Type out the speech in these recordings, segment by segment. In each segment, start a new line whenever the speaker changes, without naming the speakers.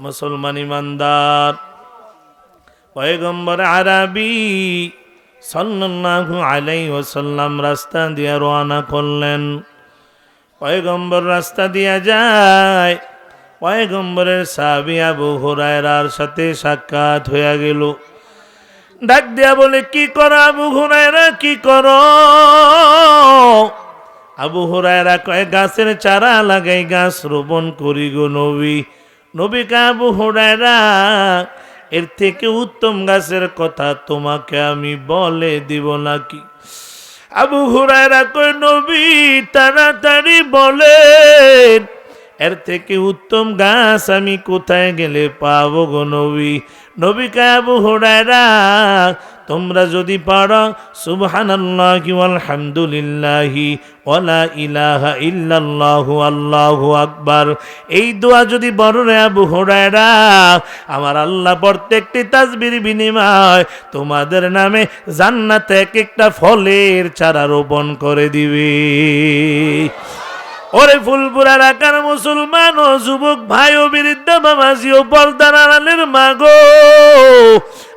মুসলমান ইমানদার। পয়গম্বর আরবি সাল্লাল্লাহু আলাইহি ওয়াসাল্লাম রাস্তা দিয়ে রওনা করলেন। পয়গম্বর রাস্তা দিয়া যায়। পয়গম্বরের সাহাবী আবু হুরায়রার সাথে সাক্ষাৎ হইয়া গেল। ডাক দিয়া বলে, কি করো আবু হুরায়রা? কি করো? আবু হুরায়রা কয়, গাছের চারা লাগাই, গাছ রোপণ করি গো নবী। নবীকে আবু হুরায়রা, এর থেকে উত্তম গাছের কথা তোমাকে আমি বলে দিব নাকি? আবু হুরায়রা কয়, নবী তাড়াতাড়ি বলেন, এর থেকে উত্তম গাছ আমি কোথায় গেলে পাবো গো নবী? নবীকে আবু হুরায়রা তোমরা যদি পারো, সুবহানাল্লাহি আলহামদুলিল্লাহি ওয়ালা ইলাহা ইল্লাল্লাহু, আল্লাহু আকবার। এই দোয়া যদি বড় রে আবু হুরায়রা, আমার আল্লাহ প্রত্যেকটি তাসবির বিনিময় তোমাদের নামে জান্নাতে এক একটা ফলের চারা রোপণ করে দিবে। ওরে ফুলপুরার আকার মুসলমান ও যুবক ভাই ও বৃদ্ধ বাবাজি ও পর্দার আড়ালের মাগো।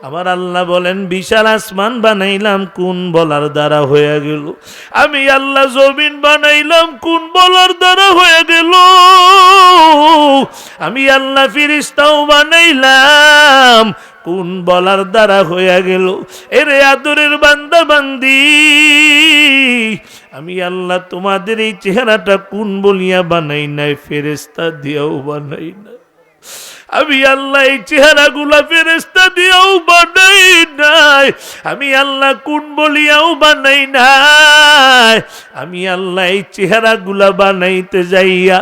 আমার আল্লাহ বলেন, বিশাল আসমান বানাইলাম, কোন বলার দ্বারা হয়ে গেল? আমি আল্লাহ জমিন বানাইলাম, কোন বলার দ্বারা হয়ে গেল? আমি আল্লাহ ফিরিস্তাও বানাইলাম, কোন বলার দ্বারা হইয়া গেল? এরে আদরের বান্দা বান্দি আমি আল্লাহ তোমাদের এই চেহারাটা কোন বলিয়া বানাই নাই ফেরেস্তা দিয়াও বানাই না আমি আল্লাহ এই চেহারাগুলা ফেরেস্তা দিয়াও বানাই নাই। আমি আল্লাহ কোন বলিয়াও বানাই নাই। আমি আল্লাহ এই চেহারাগুলা বানাইতে যাইয়া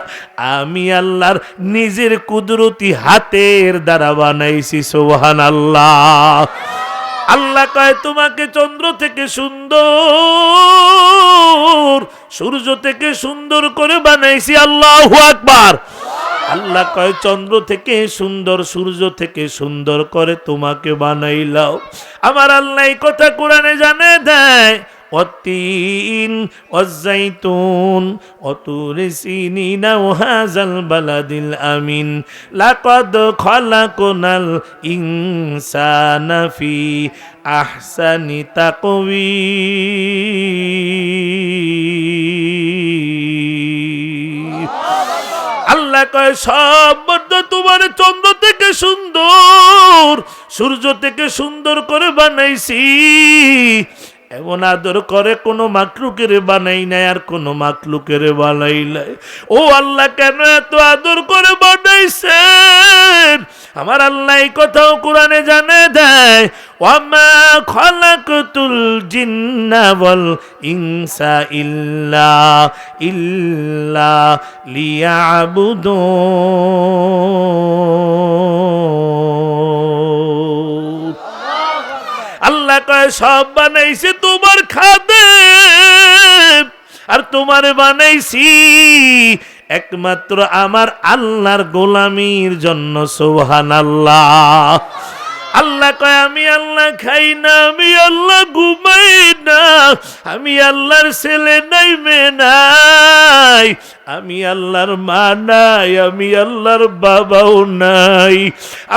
আমি আল্লাহর নিজের কুদরতি হাতের দ্বারা বানাইছি সোহান আল্লাহ আল্লাহ কয়, তোমাকে চন্দ্র থেকে সুন্দর, সূর্য থেকে সুন্দর করে বানাইছি, আল্লাহ আকবার। আল্লাহ কয়, চন্দ্র থেকে সুন্দর, সূর্য থেকে সুন্দর করে তোমাকে বানাইলাও আমার আল্লাহ কথা কোরআনে জানে দেয় অতীন অজাইতুন অতুর সিনিনা ওহাজাল বালাদিল আমিন লাকদ খলাকুনাল ইনসানা ফি আহসানি তাকবীর আল্লাহ কয়, সব তোমার চন্দ্র থেকে সুন্দর, সূর্য থেকে সুন্দর করে বানাইছি। এমন আদর করে কোনো মাকলুকের বানাই নাই আর কোনো মাকলুকের বানাই নাই। ও আল্লাহ, কেন এত আদর করে বানাইছেন? আমার আল্লাহ এই কথাও কোরআনে জানে দেয়, ওয়ামা খলাকতুল জিন্না ওয়াল ইনসা ইল্লা ইল্লা লিয়াবুদুন। আল্লাহ কয়, সব বানাইছে তোমার খাদে, আর তোমার বানাইছি একমাত্র আমার আল্লাহর গোলামির জন্য সোহান আল্লাহ আল্লাহ কয়, আমি আল্লাহ খাই না, আমি আল্লাহ ঘুমাই। আমি আল্লাহর ছেলে নাই, মেয়ে নাই। আমি আল্লাহর মা নাই, আমি আল্লাহর বাবাও নাই।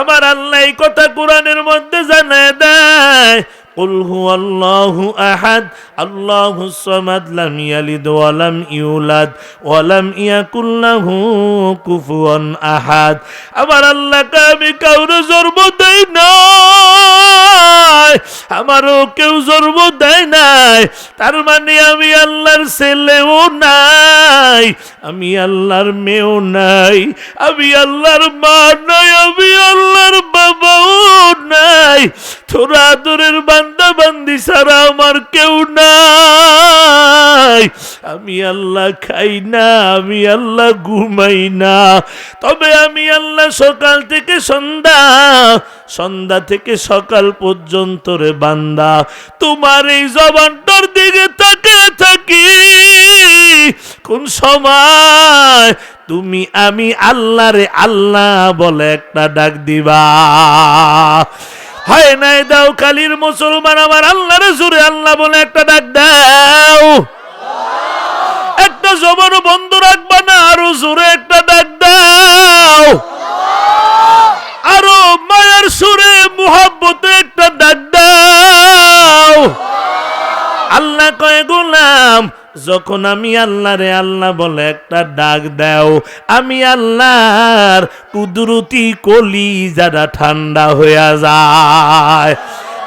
আমার আল্লাহ এই কথা কোরআনের মধ্যে জানায় দেয় قل هو الله أحد الله الصمد لم يلد ولم يولد ولم يكن له كفوا أحد আমার আল্লাহকে আমি কাউরে জন্ম দেই নাই আমারও কেউ জন্ম দেয় নাই তার মানে আমি আল্লাহর ছেলেও নাই আমি আল্লাহর মেয়েও নাই আমি আল্লাহর মা নাই আমি আল্লাহর নাই। তোরা আদরের বান্দা বান্দি ছাড়া আমার কেউ নাই। আমি আল্লাহ খাই না, আমি আল্লাহ ঘুমাই না। তবে আমি আল্লাহ সকাল থেকে সন্ধ্যা সন্ধ্যা থেকে সকাল পর্যন্ত রে বান্দা, তোমার এই জবানটার দিকে তাকে থাকি। কোন সময় তুমি আমি আল্লাহ রে আল্লাহ বলে একটা ডাক দিবা। হয় নাই দাও কালির মুসলমান, আমার আল্লাহ রে সুরে আল্লাহ বলে একটা ডাক দাও। একটা জবর বন্ধ রাখবা না, আরও সুরে একটা ডাক দাও। আরও মায়ের সুরে, মোহাব্বতে যখন আমি আল্লাহরে আল্লাহ বলে একটা ডাক দাও, আমি আল্লাহর কুদরতি কলি যারা ঠান্ডা হয়ে যায়।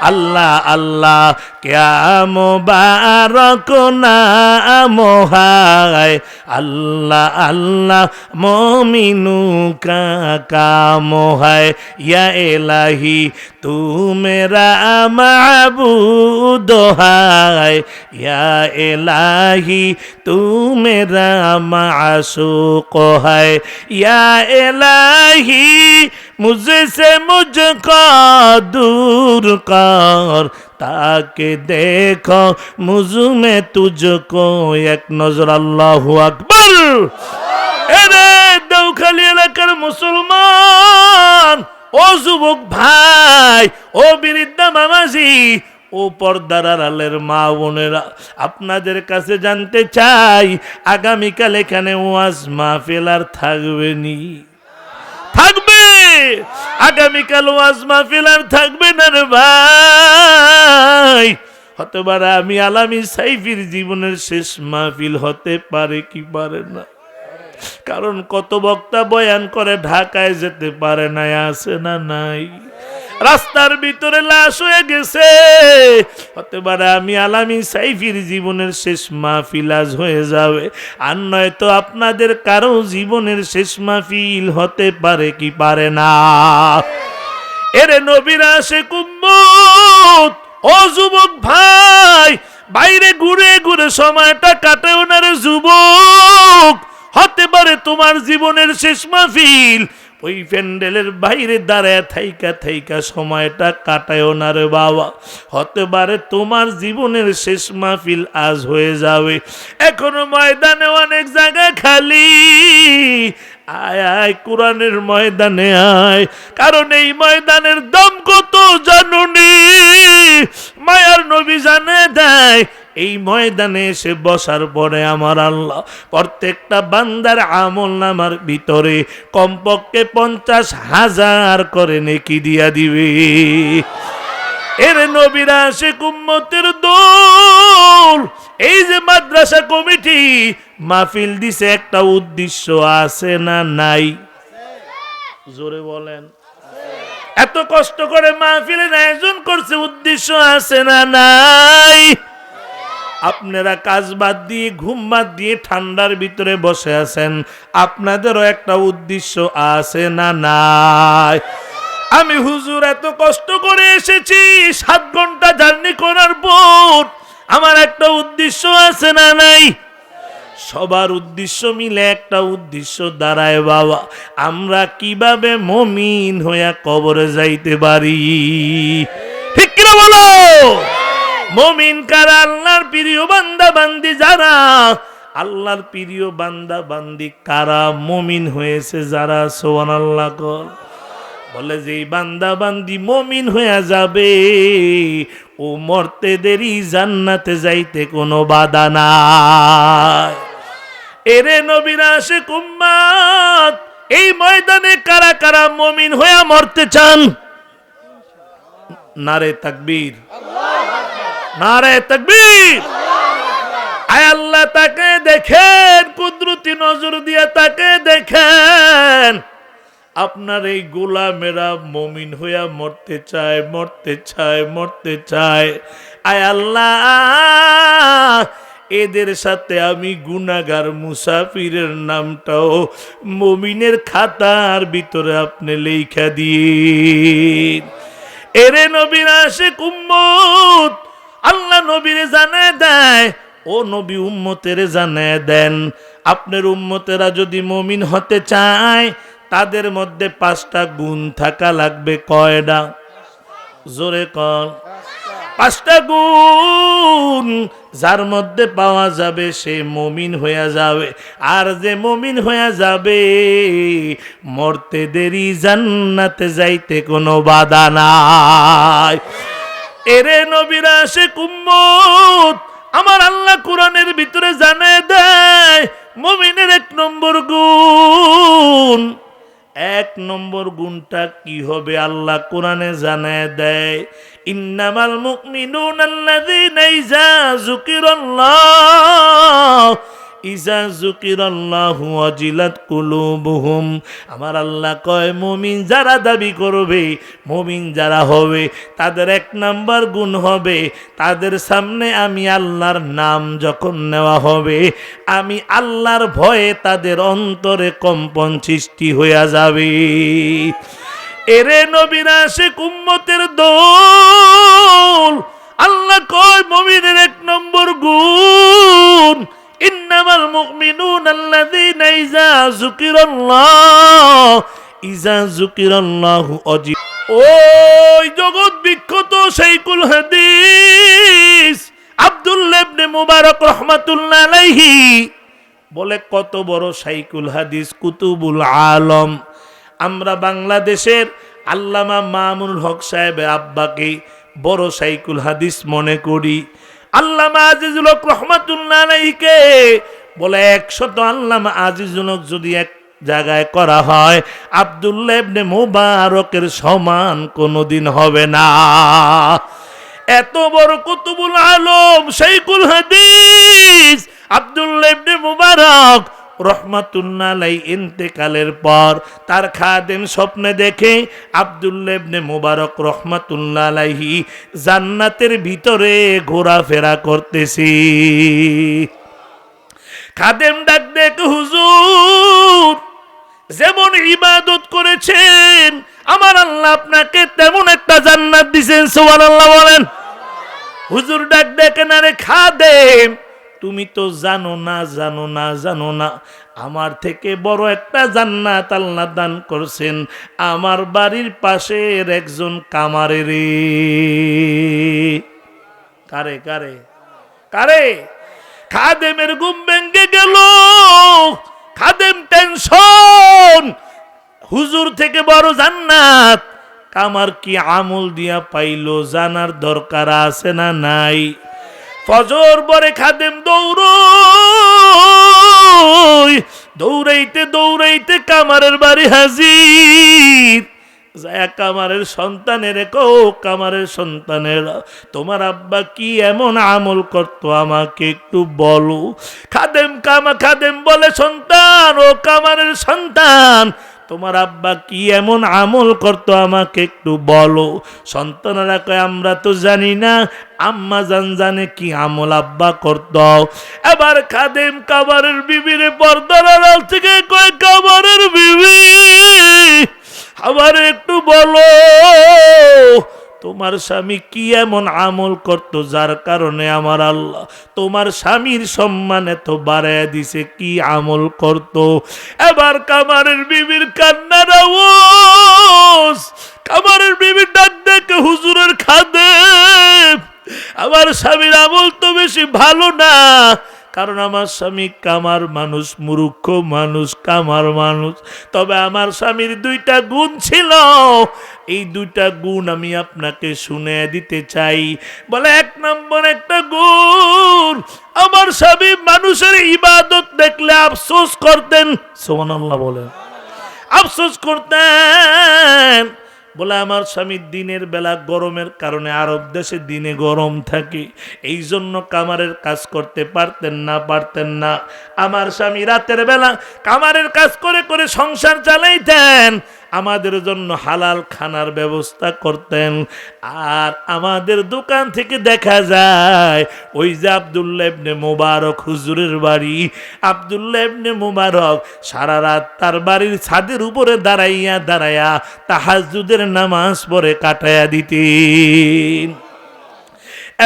আল্লাহ আল্লাহ क्या मुबारक नाम है अल्लाह अल्लाह मोमिनू का काम है या इलाही तू मेरा महबूद है या इलाही तू मेरा मासूक है या इलाही मुझसे मुझको दूर कर তাকে দেখ, মুজুমে তুজকো, এক নজর আল্লাহ আকবর। এরে দৌখালি এলাকার মুসলমান, ও যুবক ভাই, ও বিরিদ্দা মামাজি, ও পর্দার মা বোনেরা, আপনাদের কাছে জানতে চাই, আগামীকাল এখানে ওয়াজ মাহফিল আর থাকবেনি আগামীকাল ওয়াজ মাহফিল আর থাকবে না রে ভাই। হতে পারে আমি আলামি সাইফির জীবনের শেষ মাহফিল হতে পারে কি পারে না। কারণ কত বক্তা বয়ান করে ঢাকায় যেতে পারে না, আছে না নাই? রাস্তার ভিতরে লাশ হয়ে গেছে। হতে পারে আমি আলামি সাইফির জীবনের শেষ মাহফিল আজ হয়ে যাবে। আর নয়তো আপনাদের কারও জীবনের শেষ মাহফিল হতে পারে কি পারে না। এরে নবীরা সে কুম্মত ও যুবক ভাই, বাইরে ঘুরে ঘুরে সময়টা কাটে ওনার যুবক। হতে পারে তোমার জীবনের শেষ মাহফিল ওই প্যান্ডেলের বাইরে দাঁড়ায় থাইকা থাইকা সময়টা কাটায় না রে বাবা। হতে পারে তোমার জীবনের শেষ মাহফিল আজ হয়ে যাবে। এখনও ময়দানে অনেক জায়গা খালি। আয় আয়, কোরআনের ময়দানে আয়। কারণ এই ময়দানের দম কত জানুনি? মায়ার নবী জানে দেয় এই ময়দানে এসে বসার পরে আমার আল্লাহ প্রত্যেকটা বান্দার আমল নামার ভিতরে কমপক্ষে পঞ্চাশ হাজার করে নেকি দিয়া দিবে। এর নবীরা সে কুম্মতের দোল। এই যে মাদ্রাসা কমিটি, মাহফিল দিছে একটা উদ্দেশ্য আছে না নাই? জোরে বলেন। এত কষ্ট করে মাহফিলের আয়োজন করছে, উদ্দেশ্য আছে না নাই? আপনারা কাজ বাদ দিয়ে, ঘুম বাদ দিয়ে ঠান্ডার ভিতরে বসে আছেন, আপনাদেরও একটা উদ্দেশ্য আছে না নাই? আমি হুজুর এত কষ্ট করে এসেছি, সাত ঘণ্টা জার্নি করার পর আমার একটা উদ্দেশ্য আছে না নাই? সবার উদ্দেশ্য মিলে একটা উদ্দেশ্য দাঁড়ায় বাবা, আমরা কীভাবে মমিন হইয়া কবরে যাইতে পারি? ঠিক কিনা বলো? মমিন কারা আল্লাহর প্রিয় বান্দা বান্দি যারা? আল্লাহর প্রিয় বান্দা বান্দি কারা মমিন হয়েছে যারা? সোয়ান আল্লাহ কর। বলে যে বান্দা বান্দি মমিন হয়ে যাবে, ও মরতে দেরি, জান্নাতে যাইতে কোনো বাধা নাই। এরে নবীরা সে কুম্মাত এই ময়দানে কারা কারা মমিন হয়ে মরতে চান? নারে তাকবীর। নারে তাকবীর। আয় আল্লাহ, তাকে দেখেন, কুদরতি নজর দিয়ে তাকে দেখেন। আপনার এই গোলামেরা মমিন হইয়া মরতে চায় মরতে চায় মরতে চায়। আয় আল্লাহ, এদের সাথে আমি গুনাগার মুসাফিরের নামটাও মমিনের খাতার ভিতরে আপনি লেখা দিয়ে এরে নবীর আসে কুম্মত আল্লাহ নবীরে জানে দেয়, ও নবী উম্মতের জানায় দেন। আপনার উম্মতেরা যদি মমিন হতে চায়, তাদের মধ্যে পাঁচটা গুণ থাকা লাগবে, কয়টা? জোরে কন। পাঁচটা গুণ, যার মধ্যে পাওয়া যাবে সে মমিন হইয়া যাবে। আর যে মমিন হইয়া যাবে, মরতে দেরি জান্নাতে যাইতে কোনো বাধা নাই। এরে নবীরা সে কুম্মত আমার আল্লাহ কোরআনের ভিতরে জানে দেয়, মমিনের এক নম্বর গুণ। এক নম্বর গুণটা কি হবে আল্লাহ কোরআনে জানায় দেয়, ইন্নামাল মুমিনুন আল্লাযীনা ইযা যুকিরাল্লাহ ইজা যুকিরাল্লাহু ওয়াজিলাত কুলুবুহুম। আমার আল্লাহ কয়, মুমিন যারা দাবি করবে, মুমিন যারা হবে, তাদের এক নাম্বার গুণ হবে, তাদের সামনে আমি আল্লাহর নাম যখন নেওয়া হবে, আমি আল্লাহর ভয়ে তাদের অন্তরে কম্পন সৃষ্টি হইয়া যাবে। এরে নবীরা সে কুম্মতের দোল, আল্লাহ কয়, মমিনের এক নম্বর গুণ ইন্নামাল মুমিনুন আল্লাযীনা ইযা যুকিরাল্লাহ, ইযা যুকিরাল্লাহু অজি ওই জগৎ বিখ্যাত শাইখুল হাদিস আব্দুল্লাহ ইবনে মুবারক রাহমাতুল্লাহ আলাইহি বলে, কত বড় শাইকুল হাদিস, কুতুবুল আলম। আমরা বাংলাদেশের আল্লামা মামুনুল হক সাহেবের আব্বাকে বড় সাইকুল হাদিস মনে করি। আল্লামা আজিজুল হক রহমাতুল্লাহ বলে একশত আল্লামা আজিজুল হক যদি এক জায়গায় করা হয়, আব্দুল্লাহ ইবনে মুবারকের সমান কোনোদিন হবে না। এত বড় কুতুবুল আলম সেইকুল হাদিস, আব্দুল্লাহ ইবনে মুবারক রহমাতুল্লাহ আলাই ইন্তেকালের পর তার খাদেম স্বপ্নে দেখে আব্দুল্লাহ ইবনে মুবারক রহমাতুল্লাহ জান্নাতের ভিতরে ঘোরাফেরা করতেছি। খাদেম ডাক দেখ, হুজুর, যেমন ইবাদত করেছেন, আমার আল্লাহ আপনাকে তেমন একটা জান্নাত দিছেন, সুবহানাল্লাহ বলেন। হুজুর ডাক দেখেন, আরে খাদেম তুমি তো জানো না জানো না জানো না। আমার থেকে বড় একটা জান্নাত আল্লাহ দান করছেন। আমার বাড়ির পাশের একজন কামারের কারে কারে? কারে? খাদেমের ঘুম ভেঙ্গে গেল। খাদেম টেনশন। হুজুর থেকে বড় জান্নাত। কামার কি আমল দিয়া পাইলো জানার দরকার আছে না নাই? ফজর পরে খাদেম দৌড় দৌড়াইতে দৌড়াইতে কামারের বাড়ি হাজির। যায় কামারের সন্তানের কো, কামারের সন্তানের, তোমার আব্বা কি এমন আমল করতো আমাকে একটু বলো। খাদেম কামা, খাদেম বলে, সন্তান, ও কামারের সন্তান তোমার আব্বা কি এমন আমল করতো আমাকে একটু বলো। সন্তানেরা কয়, আমরা তো জানি না, আম্মা জান জানে কি আমল আব্বা করত। এবার খাদেম কাবারের বিবিরে পর্দার আড়াল থেকে কয়, কাবারের তোমার স্বামী কি এমন আমল করতো? যার কারণে আমার আল্লাহ তোমার স্বামীর সম্মান এত বাড়ায় দিছে, কি আমল করত? এবার কামারের বিবির কান্নার কামারের বিবির ডাক ডেকে হুজুরের খাদে, আমার স্বামীর আমল তো বেশি ভালো না কারণ আমার স্বামী কামার মানুষ, মূর্খ মানুষ, কামার মানুষ। তবে আমার স্বামীর দুইটা গুণ ছিল। এই দুইটা গুণ আমি আপনাকে শুনে দিতে চাই। বলে এক নম্বর একটা গুণ, আমার স্বামী মানুষের ইবাদত দেখলে আফসোস করতেন। সোমান আল্লাহ বলেন। আফসোস করতেন। বলে, আমার স্বামী দিনের বেলা গরমের কারণে আরব দেশে দিনে গরম থাকে। এই জন্য কামারের কাজ করতে পারতেন না পারতেন না। আমার স্বামী রাতের বেলা কামারের কাজ করে করে সংসার চালাইতেন। আমাদের জন্য হালাল খানার ব্যবস্থা করতেন। আর আমাদের দোকান থেকে দেখা যায়, ওই যে আবদুল্লাহ ইবনে মোবারক হুজুরের বাড়ি। আবদুল্লাহ ইবনে মোবারক সারা রাত তার বাড়ির ছাদের উপরে দাঁড়াইয়া দাঁড়াইয়া তাহাজুদের নামাজ পরে কাটাইয়া দিতেন।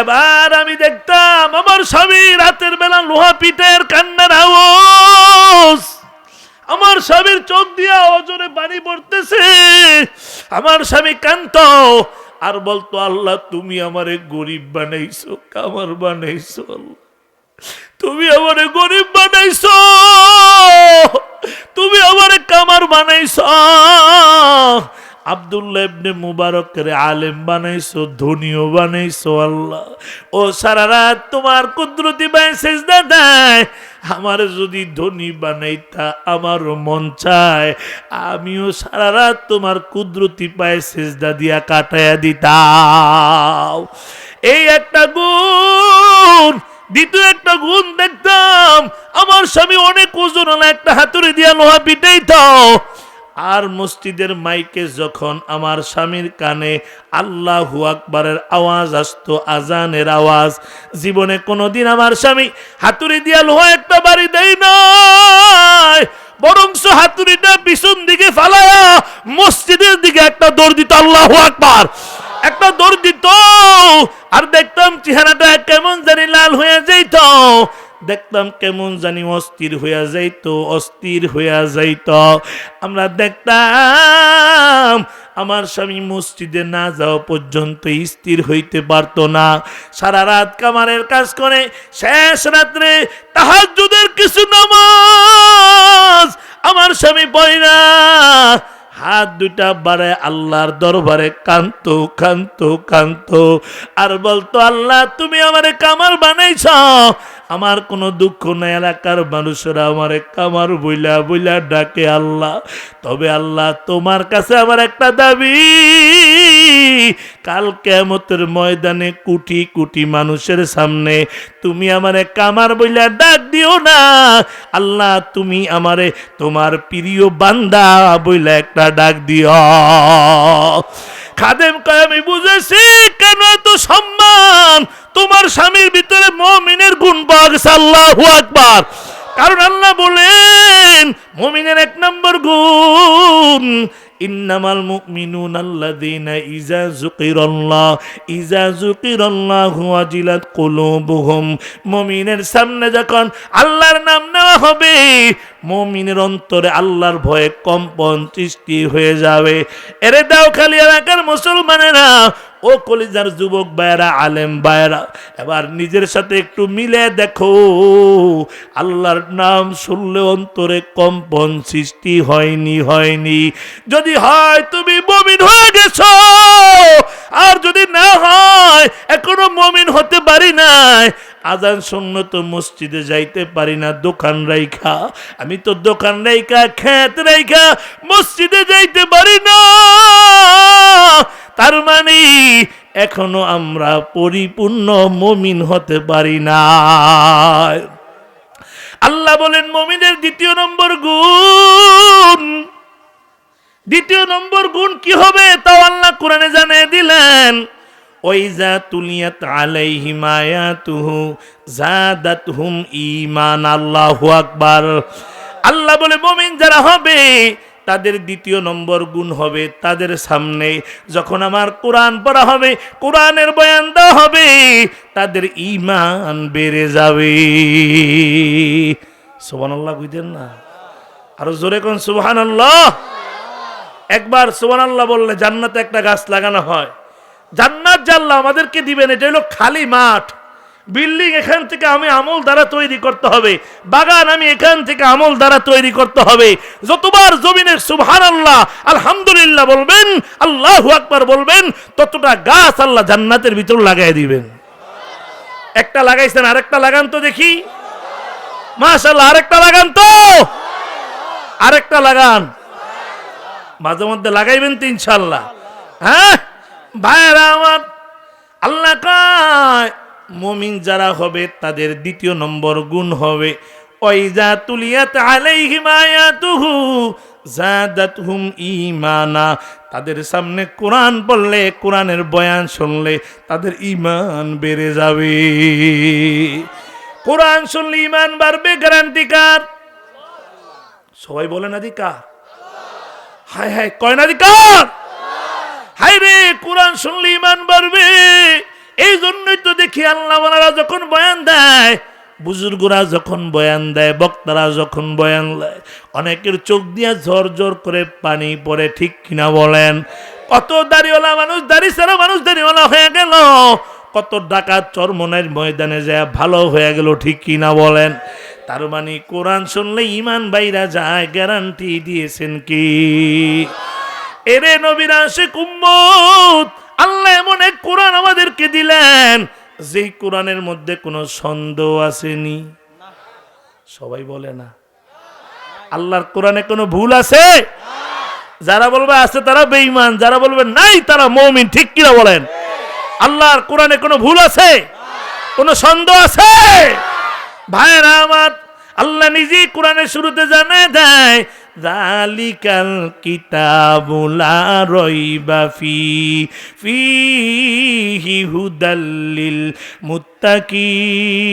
এবার আমি দেখতাম আমার স্বামী রাতের বেলা লোহা পিঠের কান্নার আওয়াজ আমার স্বামীর চোখ দিয়া অজরে পানি পড়তেছে। আমার স্বামী কান্ত আর বলতো, আল্লাহ, তুমি আমারে গরিব বানাইছো কামার বানাইছো তুমি আমারে গরিব বানাইছো, তুমি আমারে কামার বানাইছো। আব্দুল্লাহ ইবনে মুবারকের আলেম বানাইছো, ধনীও বানাইছো, আল্লাহ। ও সারা রাত তোমার কুদরতি বাই সেজদা দেয়। আমার যদি ধনী বানাইতা, আমারও মন চায়। আমিও সারা রাত তোমার কুদরতি পায়ে সেজদা দিয়া কাটাইয়া দিতাম। এই একটা গুণ, দ্বিতীয় একটা গুণ দেখতাম। আমার স্বামী অনেক ওজন একটা হাতুড়ি দিয়া লোহা পিটাই আর মসজিদের মাইকে যখন আমার স্বামীর কানে আল্লাহু আকবারের আওয়াজ আসতো, আজানের আওয়াজ, জীবনে কোনোদিন আমার স্বামী হাতুড়ি দিয়া লোহা একটা বাড়ি দেয় নাই বরংস হাতুড়িটা পিছন দিকে ফালায়া মসজিদের দিকে একটা দৌড় দিত আল্লাহু আকবার। একটা দৌড় দিত, আর দেখতাম চেহারাটা কেমন জানি লাল হয়ে যাইত। দেখতাম কেমন জানি অস্থির হইয়া যাইত, অস্থির হইয়া যাইত। আমরা দেখতাম আমার স্বামী মসজিদে না যাওয়া পর্যন্ত স্থির হইতে পারতো না। সারা রাত কামারের কাজ করে, শেষ রাত্রে তাহাজ্জুদের কিছু নামাজ আমার স্বামী পড়ে না। হাত দুটা বাড়ে আল্লাহর দরবারে কান্ত কান্ত কান্ত। আর বলতো, আল্লাহ, তুমি আমারে কামার বানাইছ আমার কোনো দুঃখ নাই, এলাকার মানুষেরা আমারে কামার বইলা বইলা ডাকে আল্লাহ। তবে আল্লাহ তোমার কাছে আমার একটা দাবি, কাল কেমতের ময়দানে কুটি কুটি মানুষের সামনে তুমি আমারে কামার বইলা ডাক দিও না। আল্লাহ তুমি আমারে তোমার প্রিয় বান্দা বইলা একটা ডাক দিও। খাদেম কয়, আমি বুঝেছি কেন এত সম্মান তোমার স্বামীর ভিতরে মমিনের গুণ পাওয়া গেছে আল্লাহু আকবার। কারণ আল্লাহ বলেন, মমিনের এক নম্বর গুণ, ইন্নামাল মুমিনুন আল্লাযীনা ইযা যুকিরাল্লাহ, ইযা যুকিরাল্লাহু ওয়াজিলাত কুলুবুহুম। মুমিনের সামনে যখন আল্লাহর নাম নেওয়া হবে, মুমিনের অন্তরে আল্লাহর ভয়ে কম্পন সৃষ্টি হয়ে যাবে। এরে দাও খালি এলাকার মুসলমানেরা ও কলিজার যুবক বায়রা আলেম বায়রা এবার নিজের সাথে একটু মিলে দেখো। আল্লাহর নাম শুনলে অন্তরে কম্পন সৃষ্টি হয়নি হয়নি। যদি হয় তুমি মমিন হয়ে গেছো, আর যদি না হয়, এখনও মমিন হতে পারি নাই। আজান শূন্য তো মসজিদে যাইতে পারি না, দোকান রাইখা। আমি তো দোকান রাইখা খেত রাইখা, মসজিদে যাইতে পারি না। তার মানে এখনও আমরা পরিপূর্ণ মমিন হতে পারি না। আল্লাহ বলেন, মমিনের দ্বিতীয় নম্বর গুণ। দ্বিতীয় নম্বর গুণ কি হবে? তাও আল্লাহ কোরআনে জানিয়ে দিলেন ওইজা তুলিয়াত আলাইহিম আয়াতুহু জাদাতহুম ঈমান, আল্লাহু আকবার। আল্লাহ বলে, মুমিন যারা হবে তাদের দ্বিতীয় নম্বর গুণ হবে তাদের সামনে। যখন আমার কোরআন পড়া হবে, কোরআনের বয়ান দেওয়া হবে, তাদের ইমান বেড়ে যাবে। সুবহানাল্লাহ বুঝলেন না? আরও জোরে কোন সুবহানাল্লাহ? একবার সুবহানাল্লাহ বললে জান্নাতে একটা গাছ লাগানো হয়। জান্নাত জাল্লা আমাদেরকে দিবেন, এটা হলো খালি মাঠ। বিল্ডিং এখান থেকে আমি আমল দ্বারা তৈরি করতে হবে। বাগান আমি এখান থেকে আমল দ্বারা তৈরি করতে হবে। যতবার জমিনের সুবহান আল্লাহ আলহামদুলিল্লাহ বলবেন, আল্লাহ আকবার বলবেন, ততটা গাছ আল্লাহ জান্নাতের ভিতর লাগাই দিবেন। একটা লাগাইছেন, আরেকটা লাগান তো দেখি। মাশাল্লাহ আরেকটা লাগান তো। আরেকটা লাগান। মাঝে মধ্যে লাগাইবেন তো ইনশাল্লাহ হ্যাঁ? ভাইরা আমার, আল্লাহ কয় মমিন যারা হবে, তাদের দ্বিতীয় নম্বর গুণ হবে। ওইজা তুলিয়াত আলাইহিম আয়াতুহু জাদাতহুম ঈমানা। তাদের সামনে কোরআন পড়লে, কোরআনের বয়ান শুনলে তাদের ইমান বেড়ে যাবে। কোরআন শুনলে ইমান বাড়বে গ্যারান্টি কার? সবাই বলেন অধিকার। হায় হায়, কয় না অধিকার? হায় রে, কোরআন শুনলে ইমান বাড়বে। এই জন্যই তো দেখি আল্লাহ যখন বয়ান দেয়, বুজুর্গরা যখন বয়ান দেয়, বক্তারা যখন বয়ান দেয়, অনেকের চোখ দিয়া ঝর ঝর করে পানি পড়ে, ঠিক কিনা বলেন? কত দাড়িওয়ালা মানুষ, দাড়ি সারা মানুষ দাড়িওয়ালা হয়ে গেল। কত ডাকাত চরমনের ময়দানে যায়, ভালো হয়ে গেল, ঠিক কিনা বলেন? তার মানে কোরআন শুনলে ইমান বাইরা যায়, গ্যারান্টি দিয়েছেন কি? এরে নবীর আশিক উম্মত আল্লাহ এমন এক কোরআন আমাদেরকে দিলেন, যেই কোরআনের মধ্যে কোনো সন্দেহ আসেনি। সবাই বলে না। আল্লাহর কোরআনে কোনো ভুল আছে? যারা বলবে আছে তারা বেঈমান, যারা বলবে নাই তারা মমিন, ঠিক কিনা বলেন? আল্লাহর কোরআনে কোনো ভুল আছে? কোনো সন্দেহ আছে? ভাইরা আমার, আল্লাহ নিজেই কোরআনের শুরুতে জানায় দেয় জালিকাল কিতাবুলা রইবা ফি ফিহি হুদাল্লিল মুত্তাকিন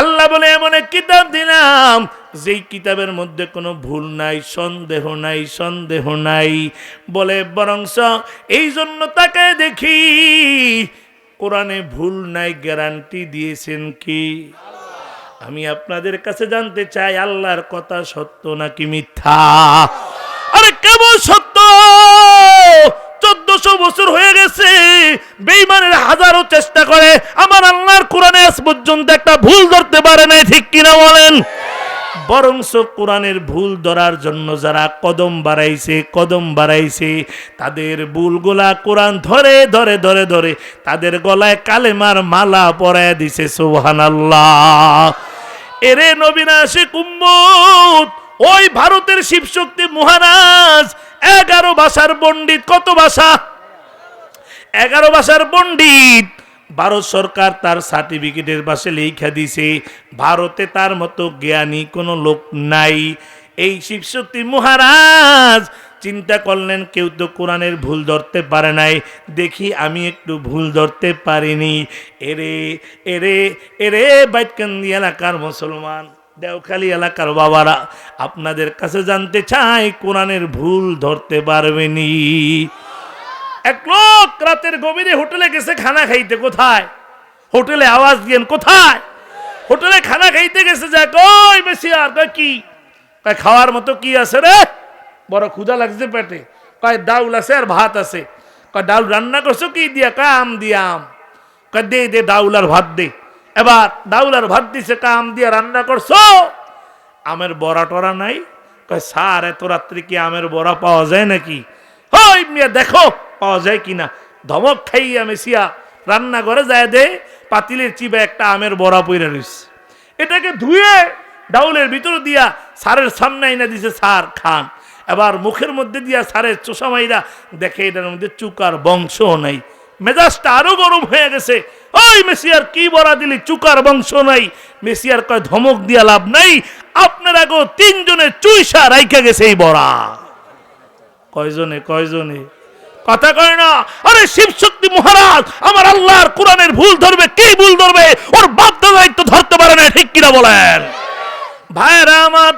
আল্লাহ বলে, এমন এক কিতাব দিলাম, যেই কিতাবের মধ্যে কোনো ভুল নাই, সন্দেহ নাই সন্দেহ নাই। বলে বরংস এই জন্য তাকে দেখি কোরআনে ভুল নাই গ্যারান্টি দিয়েছেন কি? আমি আপনাদের কাছে জানতে চাই, আল্লাহর কথা সত্য নাকি মিথ্যা? আরে কেবল সত্য? চোদ্দশো বছর হয়ে গেছে বেইমানের হাজারো চেষ্টা করে, আমার আল্লাহর কোরআনে আজ পর্যন্ত একটা ভুল ধরতে পারে নাই, ঠিক কিনা বলেন? বরংস কোরআনের ভুল ধরার জন্য যারা কদম বাড়াইছে কদম বাড়াইছে, তাদের ভুলগুলা কোরআন ধরে ধরে ধরে ধরে তাদের গলায় কালেমার মালা পরায় দিছে সোহান আল্লাহ এরে নবীনা সে কুম্মত ওই ভারতের শিবশক্তি মহারাজ, এগারো ভাষার পণ্ডিত, কত ভাষা? এগারো ভাষার পণ্ডিত ভারত সরকার তার সার্টিফিকেটের পাশে লেখা দিছে ভারতে তার মতো জ্ঞানী কোনো লোক নাই। এই শিবশক্তি মহারাজ চিন্তা করলেন, কেউ তো কোরআনের ভুল ধরতে পারে নাই। দেখি আমি একটু ভুল ধরতে পারিনি। এরে এরে এরে বাইতকান্দি এলাকার মুসলমান, দেওখালি এলাকার বাবারা, আপনাদের কাছে জানতে চাই, কোরআনের ভুল ধরতে পারবেনি এক লোক রাতের গভীরে হোটেলে গেছে খানা খাইতে, কোথায়? হোটেলে আওয়াজ দিয়েন, কোথায়? হোটেলে খানা খাইতে গেছে যা কই বেশি আর, কয় কি? কয়, খাওয়ার মতো কি আছে রে? বড় ক্ষুধা লাগছে পেটে। কয়, ডাউল আছে আর ভাত আছে। কয়, ডাউল রান্না করছ কি দিয়া? কয়, আম দিয়া আম। কয়, দে দে, ডাউল আর ভাত দে। এবার ডাউল আর ভাত দিছে, কয়, আম দিয়া রান্না করছ? আমের বড়া টরা নাই? কয়, স্যার, এত রাত্রি কি আমের বড়া পাওয়া যায় নাকি? হই মিয়া, দেখো। পাওয়া যায় কিনা? ধমক খাইয়া মেসিয়া রান্না করে যায় দে পাতিলের চিবে একটা আমের বড়া পইরা রইছে। এটাকে ধুয়ে ডাউলের ভিতরে দিয়া সারের সামনে আইনা দিছে সার খান। এবার মুখের মধ্যে দিয়া সারের চোষামাইরা দেখে এটার মধ্যে চুকার বংশ নাই। মেজাজটা আরও গরম হয়ে গেছে। ওই মেসিয়ার কি বড়া দিলি? চুকার বংশ নাই। মেসিয়ার কয়, ধমক দিয়া লাভ নাই। আপনার আগেও তিনজনে চুইসা রাইখা গেছে এই বড়া। কয়জনে কয়জনে? কথা কয় না? আরে শিব শক্তি মহারাজ, আমার আল্লাহর কোরআনের ভুল ধরবে, কে ভুল ধরবে? ওর বাধ্য দায়িত্ব ধরতে পারে না ঠিক কিনা বলেন? ভাইরা আমার